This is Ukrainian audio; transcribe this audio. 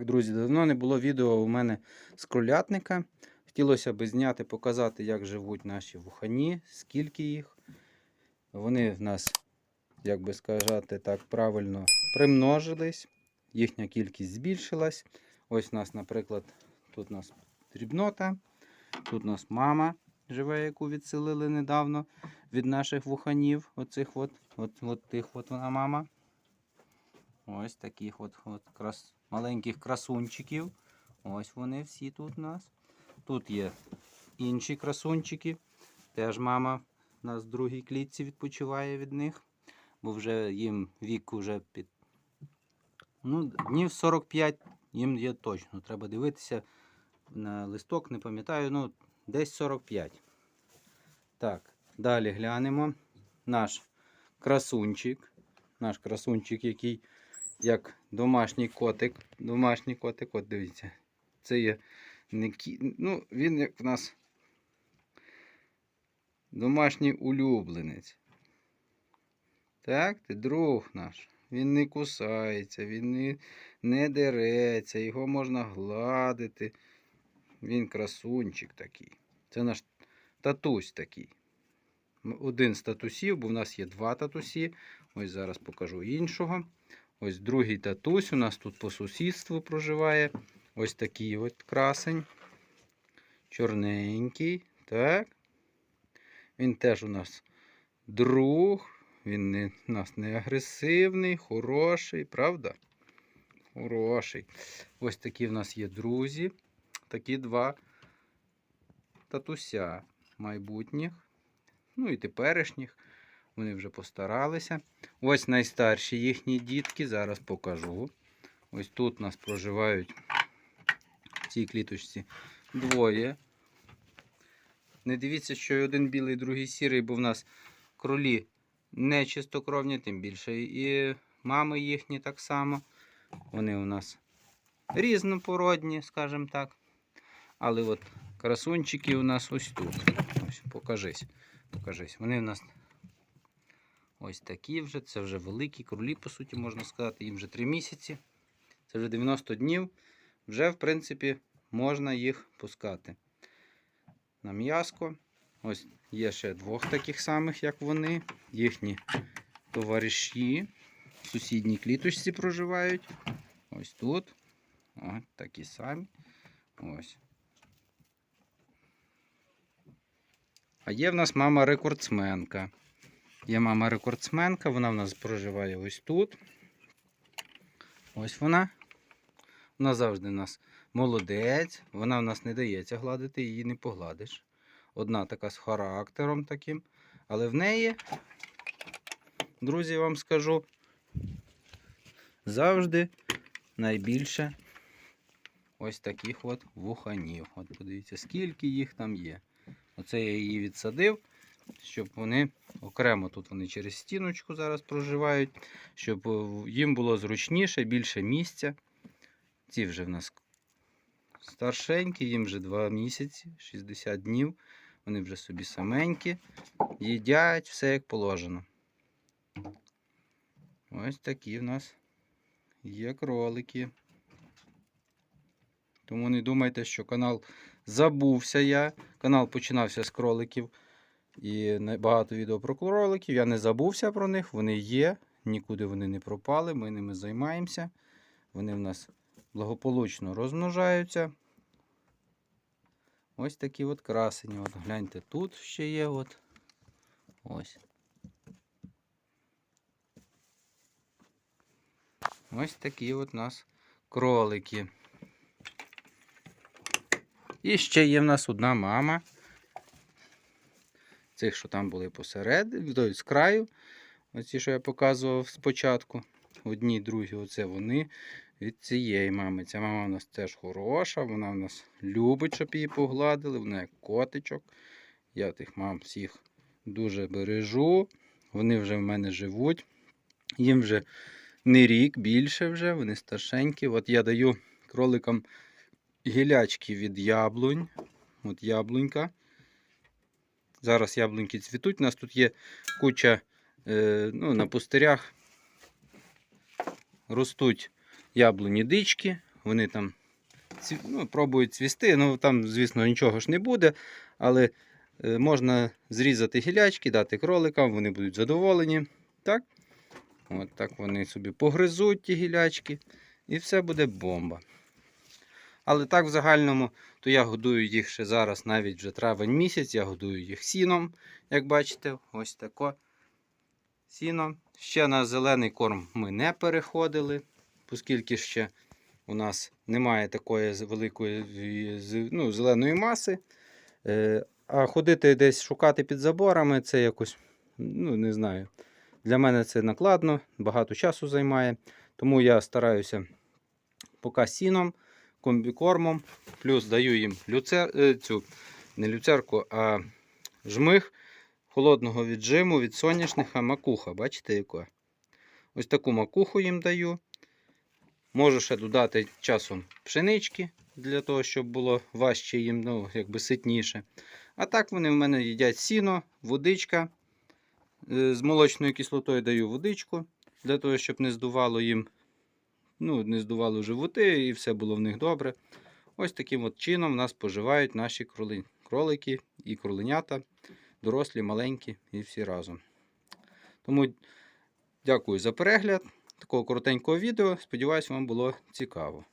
Так, друзі, давно не було відео у мене з кролятника. Хотілося б зняти, показати, як живуть наші вухані, скільки їх. Вони в нас, як би сказати так правильно, примножились. Їхня кількість збільшилась. Ось у нас, наприклад, тут у нас дрібнота, тут у нас мама живе, яку відселили недавно від наших вуханів. Оцих от, от, от тих от вона мама. Ось таких от, от крас... маленьких красунчиків. Ось вони всі тут у нас. Тут є інші красунчики. Теж мама у нас в другій клітці відпочиває від них. Бо вже їм вік вже під. Ну, днів 45 їм є точно. Треба дивитися на листок, не пам'ятаю, ну, десь 45. Так, далі глянемо. Наш красунчик. Наш красунчик, який як домашній котик. Домашній котик, от дивіться. Це є не кі... Ну, він як в нас домашній улюбленець. Так, ти друг наш. Він не кусається, він не, не дереться, його можна гладити. Він красунчик такий. Це наш татусь такий. Один з татусів, бо в нас є два татусі. Ось зараз покажу іншого. Ось другий татусь у нас тут по сусідству проживає. Ось такий от красень. Чорненький. Так. Він теж у нас друг. Він не, у нас не агресивний, хороший, правда? Хороший. Ось такі в нас є друзі. Такі два татуся майбутніх. Ну і теперішніх. Вони вже постаралися. Ось найстарші їхні дітки. Зараз покажу. Ось тут у нас проживають в цій кліточці двоє. Не дивіться, що один білий, другий сірий, бо в нас кролі не чистокровні, тим більше і мами їхні так само. Вони у нас різнопородні, скажімо так. Але от красунчики у нас ось тут. Ось, покажись. Покажись. Вони у нас ось такі вже. Це вже великі кролі, по суті, можна сказати. Їм вже 3 місяці. Це вже 90 днів. Вже, в принципі, можна їх пускати на м'яско. Ось є ще двох таких самих, як вони. Їхні товариші в сусідній кліточці проживають. Ось тут. Ось такі самі. Ось. А є в нас мама рекордсменка. Є мама рекордсменка, вона в нас проживає ось тут. Ось вона. Вона завжди у нас молодець. Вона в нас не дається гладити, її не погладиш. Одна така з характером таким. Але в неї, друзі, вам скажу, завжди найбільше ось таких от вуханів. От подивіться, скільки їх там є. Оце я її відсадив, щоб вони окремо тут вони через стіночку зараз проживають, щоб е, їм було зручніше, більше місця. Ці вже в нас старшенькі, їм вже 2 місяці, 60 днів. Вони вже собі саменькі, їдять все як положено. Ось такі в нас є кролики. Тому не думайте, що канал забувся я. Канал починався з кроликів. І багато відео про кроликів. Я не забувся про них. Вони є, нікуди вони не пропали. Ми ними займаємося. Вони в нас благополучно розмножаються. Ось такі от красені. От гляньте, тут ще є. От. Ось. Ось такі от у нас кролики. І ще є в нас одна мама. Цих, що там були тобто з краю. Оці, що я показував спочатку. Одні, другі, оце вони від цієї мами. Ця мама у нас теж хороша, вона у нас любить, щоб її погладили, вона як котичок. Я тих мам всіх дуже бережу. Вони вже в мене живуть. Їм вже не рік більше вже, вони старшенькі. От я даю кроликам гілячки від яблунь. От яблунька. Зараз яблуньки цвітуть. У нас тут є куча е, ну, на пустирях ростуть яблуні дички. вони там ну, пробують цвісти. Ну там, звісно, нічого ж не буде, але е, можна зрізати гілячки, дати кроликам, вони будуть задоволені. Так? От так вони собі погризуть ті гілячки, і все буде бомба. Але так, в загальному, то я годую їх ще зараз, навіть вже травень місяць, я годую їх сіном, як бачите, ось тако. Сіно. Ще на зелений корм ми не переходили, оскільки ще у нас немає такої великої ну, зеленої маси. Е, А ходити десь шукати під заборами, це якось, ну, не знаю. Для мене це накладно, багато часу займає. Тому я стараюся поки сіном, комбікормом, плюс даю їм люцер, е, цю, не люцерку, а жмих холодного віджиму від соняшника макуха. Бачите, яка? Ось таку макуху їм даю. Можу ще додати часом пшенички, для того, щоб було важче їм, ну, якби ситніше. А так вони в мене їдять сіно, водичка. Е, З молочною кислотою даю водичку, для того, щоб не здувало їм, ну, не здували животи і все було в них добре. Ось таким от чином в нас поживають наші кроли- кролики і кроленята, дорослі, маленькі і всі разом. Тому дякую за перегляд такого коротенького відео. Сподіваюсь, вам було цікаво.